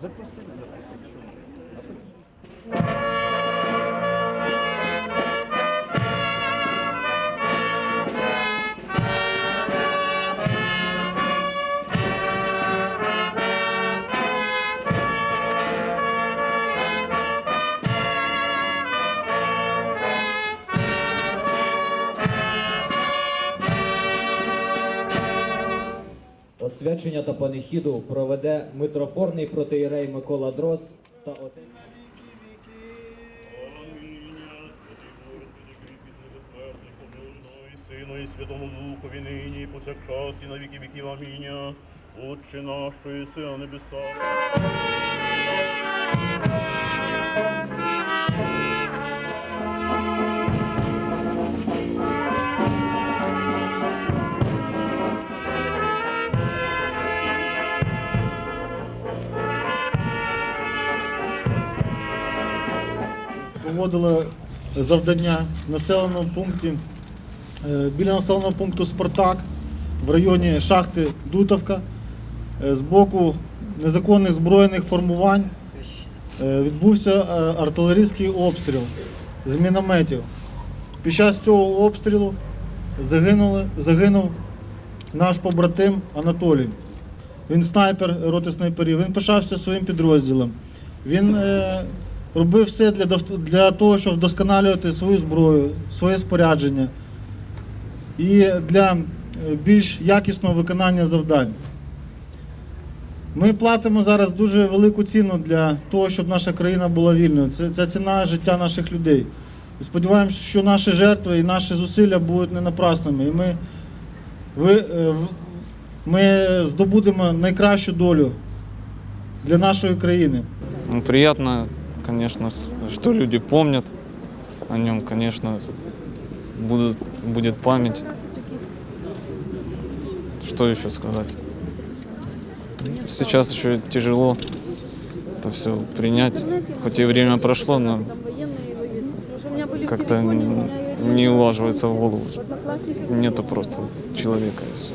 Запросили. Освячення та панихіду проведе митрофорний протиєрей Микола Дрос та отець. Сину і Святому Духові нині, і повсякчас, і на віки віків. Амінь. Отче наш, що єси на небесах. Проводили завдання в населеному пункті е, біля населеного пункту Спартак в районі шахти Дутовка Е, з боку незаконних збройних формувань е, відбувся артилерійський обстріл з мінометів. Під час цього обстрілу загинули, загинув наш побратим Анатолій. Він снайпер роти снайперів. Він пишався своїм підрозділом. Він робив все для, для того, щоб вдосконалювати свою зброю, своє спорядження і для е, більш якісного виконання завдань. Ми платимо зараз дуже велику ціну для того, щоб наша країна була вільною. Це, це ціна життя наших людей. І сподіваємося, що наші жертви і наші зусилля будуть не напрасними. І ми, ви, е, ми здобудемо найкращу долю для нашої країни. Ну, Приятно, конечно, что люди помнят о нем, конечно, будут, будет память. Что еще сказать? Сейчас еще тяжело это все принять. Хоть и время прошло, но как-то не улаживается в голову. Нету просто человека и все.